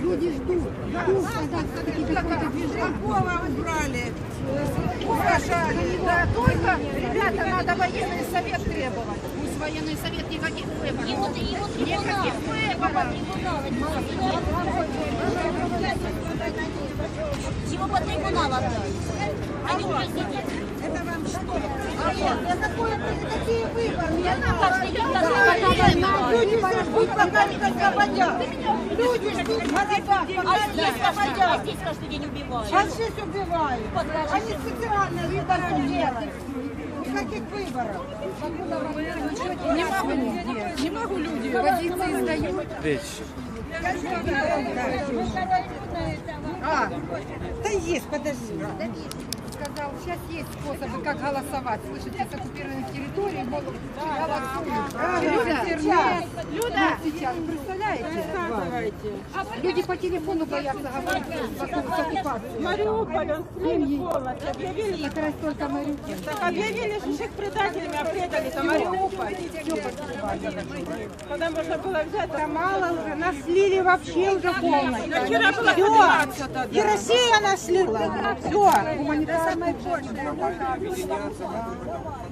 Люди ждут, ждут, когда все-таки какое-то движение. Какого убрали? Да, только, ребята, надо военный совет требовать. Пусть военный совет никаких выборов. Вот его надо, его Его по трибуналу отдать. А не президент. Что? Да какое, какие выборы? Люди все ждут, пока их освободят. Люди ждут в городах, А здесь каждый, день убивают. Здесь убивают. Они специально выборы делают. Выборов. Не могу. Не могу люди. Позиции сдают. А, да есть, подожди. Сказал, сейчас есть способы, как голосовать. Слышите, с оккупированных территорий могут голосуют. Правильно, Интернет. сейчас. Люда! Сейчас, представляете? Люди по телефону боятся говорить с оккупацией. Мариуполь, он Семьи. полностью объявили. Это раз только Мариуполь. Так объявили, что всех предателями, а предали-то Мариуполь. Когда можно было взять, Да мало уже, нас слили вообще уже полностью. вчера было Все, и Россия нас слила. Все объединяться в этом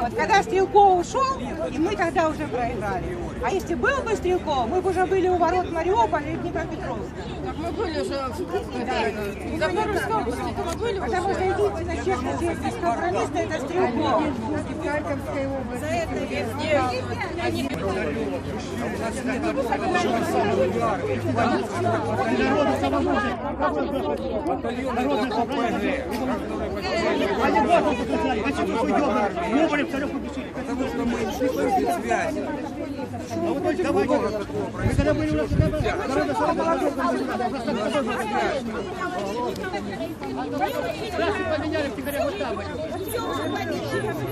вот когда Стрелков ушел, и мы тогда уже проиграли. А если был бы Стрелков, мы бы уже были у ворот Мариуполя и Днепропетровска. Мы были уже в Запорожской области. Мы были Потому что единственный честный честный компромисс это Стрелков. в Харьковской области. А не вот тут узнали, почему вы ебаные? Мы были в целях убежить. Потому что мы не шли связь. А вот эти давайте. Мы когда были у нас тогда, города Сарабара, поменяли в Тихоря вот там. Все уже поменяли.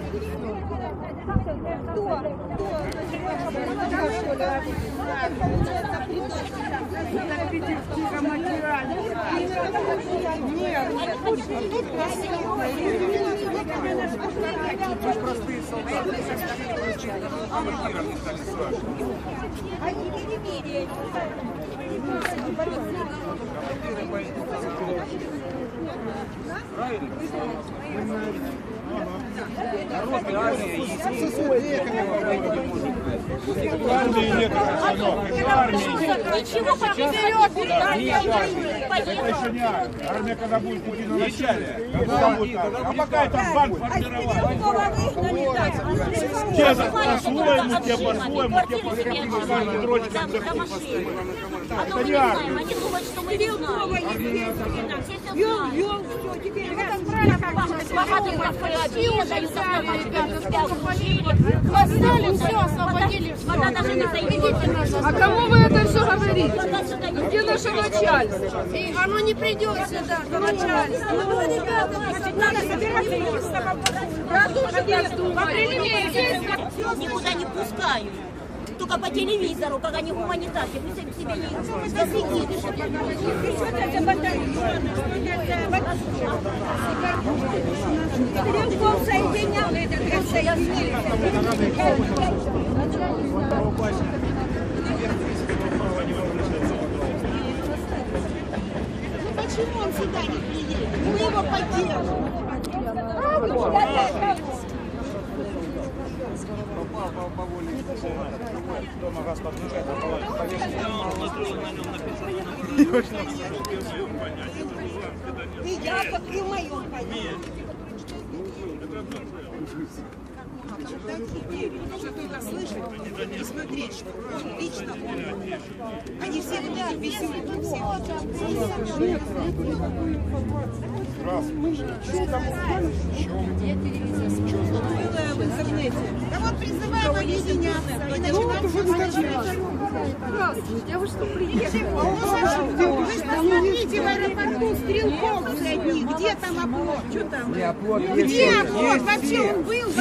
Правильно? Они собирали. Ничего пока Армия когда будет идти на начале, когда будет. А пока это банк формировать. Те по-своему, те по-своему, те по-своему, каждый дротик как захочет. А то мы не знаем, что мы не знаем. Все знают. Богатые профессии дают все, освободили. Вода даже не зайдет. А кому вы это все говорите? Где наше начальство? Оно не придет сюда, до начальства. Ну, ребята, надо Никуда не пускают. Только по телевизору, как они гуманитарки. Вы себе себе не что Стрелков соединял этот рассоединили. Почему он сюда не приедет? Мы его поддержим. И я, и в моем поеду. почитать теперь, чтобы только слышать и смотреть, что он лично он. Они все вот эти писюльки, все. Было в интернете. Да вот призываем объединяться и начинать все сначала. Здравствуйте, а вы что, приехали? Вы же посмотрите в аэропорту стрелков среди, где там оплот? Что там? Где оплот? Вообще он был?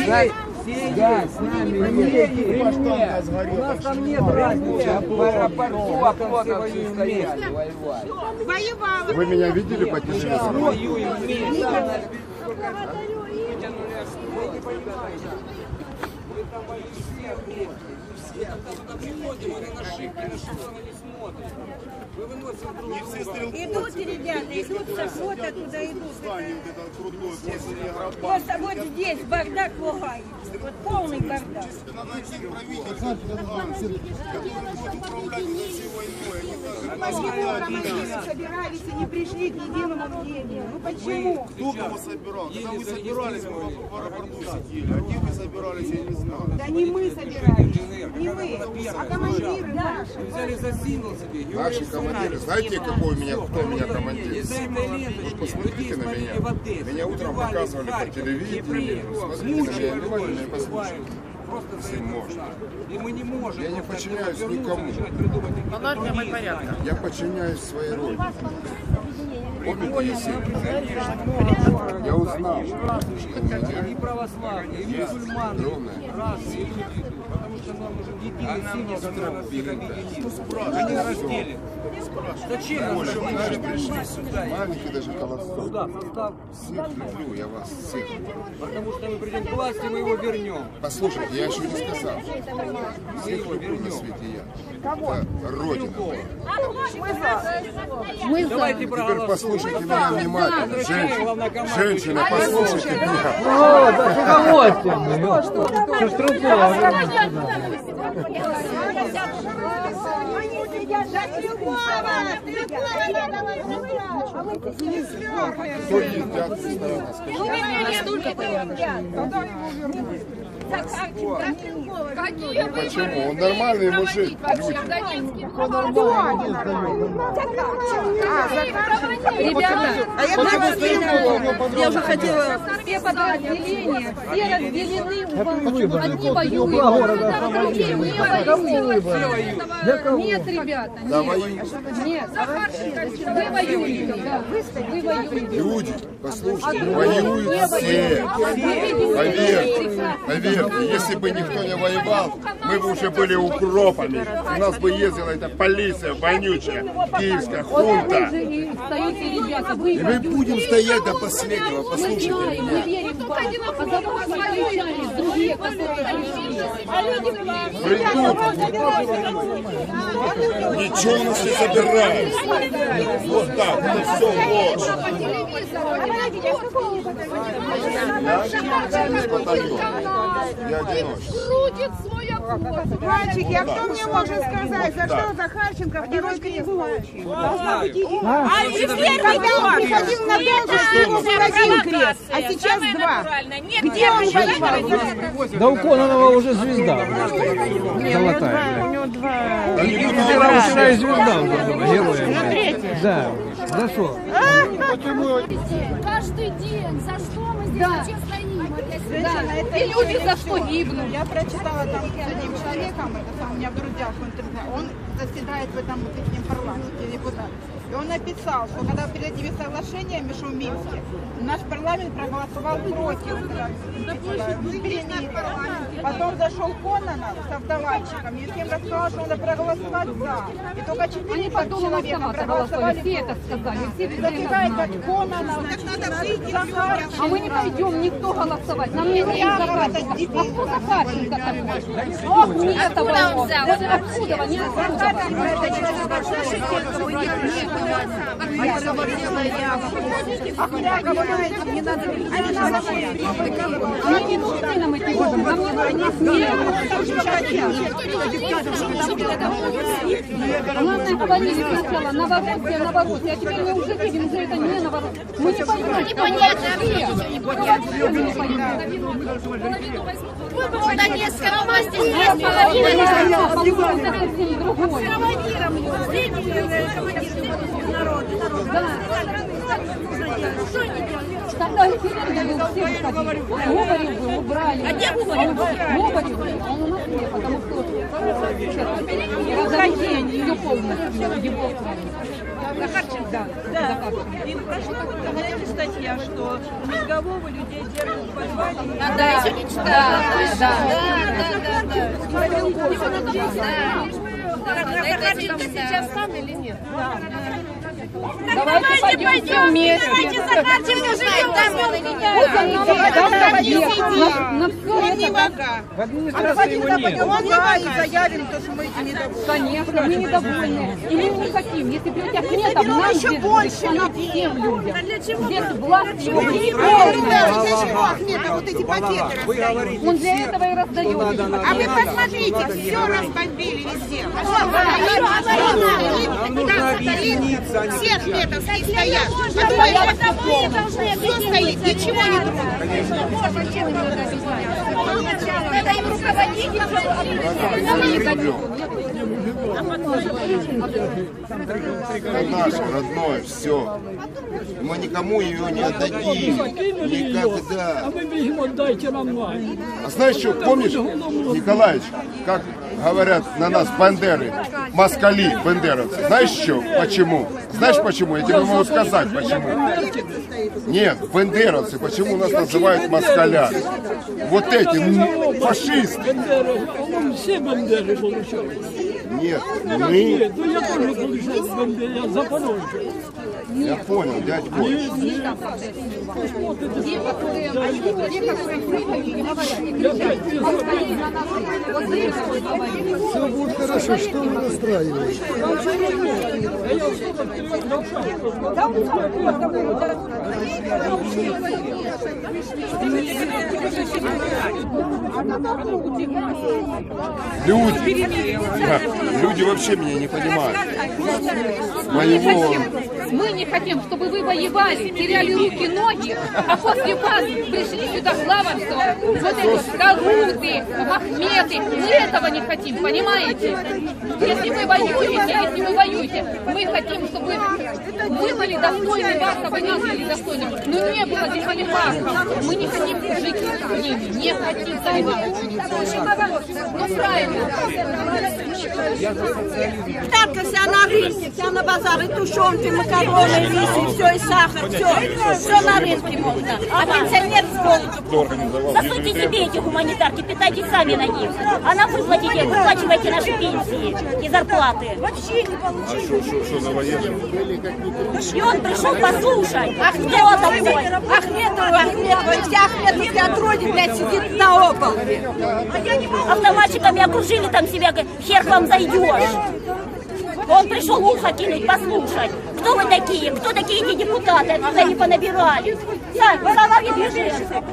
Да, с нами есть. Нет, у нас там нет разницы. В аэропорту оплота все стояли воевать. Воевал. Вы меня видели по телевизору? Воюем вместе. Идут ребята, идут с охоты, туда идут. Просто вот здесь бардак лугает. Вот полный бардак. Почему командиры собирались и не пришли к единому мнению? Ну почему? Кто кого собирал? Когда вы собирались, мы в аэропорту сидели. А где вы собирались, я не знаю. Да не мы собирались, не вы, а командиры наши. Взяли за символ себе. Наши командиры, знаете, какой у меня, кто у меня командир? Вот посмотрите на меня. Меня утром показывали по телевидению. Смотрите на меня внимательно и послушайте. Просто Всем можно. И мы не можем. Я не подчиняюсь никому. придумывать какие-то Я подчиняюсь своей родине. Помните? Я узнал, И православные, и разные люди идут. Потому что нам нужен единый всех объединит. Они разделят. Зачем разделять? даже пришли сюда. Маленький даже колосок. Сюда, состав. Всех люблю, я вас всех. Потому что мы придем к власти, мы его вернем. Послушайте, я еще не сказал. Всех люблю на свете я. Это Родина моя. Давайте Теперь послушайте меня внимательно. Женщина, женщина, послушайте меня. Кто скажите. Почему? Он нормальный мужик. Ребята, я уже хотела... Все подразделения, все разделены Одни воюют. Нет, ребята, нет. вы воюете, вы воюете. Люди, послушайте, воюют все. Поверьте, поверьте, если бы никто не воевал, мы бы уже были укропами. У нас бы ездила эта полиция вонючая, киевская хунта. и мы будем стоять до последнего, Мы послушайте мы меня. А. Придут. Ничего у нас не забирают. Вот так, это все ложь. Я одиночка. Крутит свой окоп. Мальчики, а кто мне может сказать, за что Захарченко второй крест получил? Должна быть единая. А Когда он приходил на должность, у него был один крест, а сейчас два. Где он воевал? Да у Кононова уже звезда. Золотая. Будут вчера, вчера и звезда уже была, героем. Да. За что? Каждый день. За что мы здесь вообще стоим? Да. И люди за что гибнут. Я прочитала там с одним человеком, это сам у меня в друзьях в интернете, он заседает в этом вот парламенте, депутат. И он написал, что когда перед этими соглашениями, что в Минске, наш парламент проголосовал против перемирия. Потом зашел Кононов с автоматчиком, и всем рассказал, что надо проголосовать за. И только четыре Они потом у нас человека проголосовали, все это сказали, все Забегает как Кононов, Захарченко. А мы не пойдем никто голосовать. Нам не нужен Захарченко. А кто Захарченко такой? Ох, не этого его. Вот откуда, не откуда. Они не нужны нам эти люди. Нам не нужны. Главное, говорили сначала Новороссия, Новороссия, а теперь мы уже видим, уже это не Новороссия. Мы не поймем. Непонятно. У Донецкой области есть половина. Тогда референдум был, все выходили. Говорил был, убрали. А где? Говорил был. Он у нас нет, потому что разоружение ее полностью, его Да, Да. И прошла вот знаете, статья, что Мозгового людей держат в подвале. Да, да, да, сейчас там или нет? Давайте пойдем все вместе. Заканчивайте живем там он или нет? Пусть он нам даст ответ на, на все Он не это. врага. В администрации его нет. Он не и заявим то, что мы этим недовольны. Конечно, мы недовольны. Или мы не хотим. Если придет Ахметов, нам еще здесь больше она людей. всем людям. Здесь власть его Ребята, полная. для чего Ахметов вот эти пакеты? Он для этого и раздает. А вы посмотрите, все разбомбили везде. Все Ахметовские стоят. А то все стоит, ничего не Это им руководитель. Это наше, родное, все. Мы никому ее не отдадим. Никогда. А отдайте нам. А знаешь что, помнишь, Николаевич, как говорят на нас бандеры, москали, бандеровцы? Знаешь что? Почему? Знаешь почему? Я тебе могу сказать почему. Нет, бандеровцы, почему нас называют москалями? Вот эти фашисты. Все получают. Нет, мы, ну я я понял, дядь Коль. Все будет хорошо, что вы настраиваете? Люди, люди вообще меня не понимают. Моего Мы не хотим, чтобы вы воевали, теряли руки, ноги, а после вас пришли сюда главарство, вот эти коруты, махметы. Мы этого не хотим, понимаете? Если вы воюете, если вы воюете, мы хотим, чтобы вы были достойны вас, а нас были достойны. Но не было здесь олигархов. Мы не хотим жить с ними, не хотим заниматься. Ну правильно. Так, вся на рынке, вся на базаре, тушенки, макароны, рисы, все, и сахар, все. Все на рынке можно. А пенсионер с голоду. Засуньте себе эти гуманитарки, питайте сами на них. А нам выплатите, выплачивайте наши пенсии и зарплаты. Вообще не получилось. И он пришел послушать. Ах, кто такой? Ахметова, Ахметова, и вся Ахметовская отродье, блядь, сидит на оболке. Автоматчиками окружили там себя, хер вам зайдешь. Он пришел ухо кинуть, послушать. Кто вы такие? Кто такие эти депутаты? Они понабирались? Сань, в голове движется.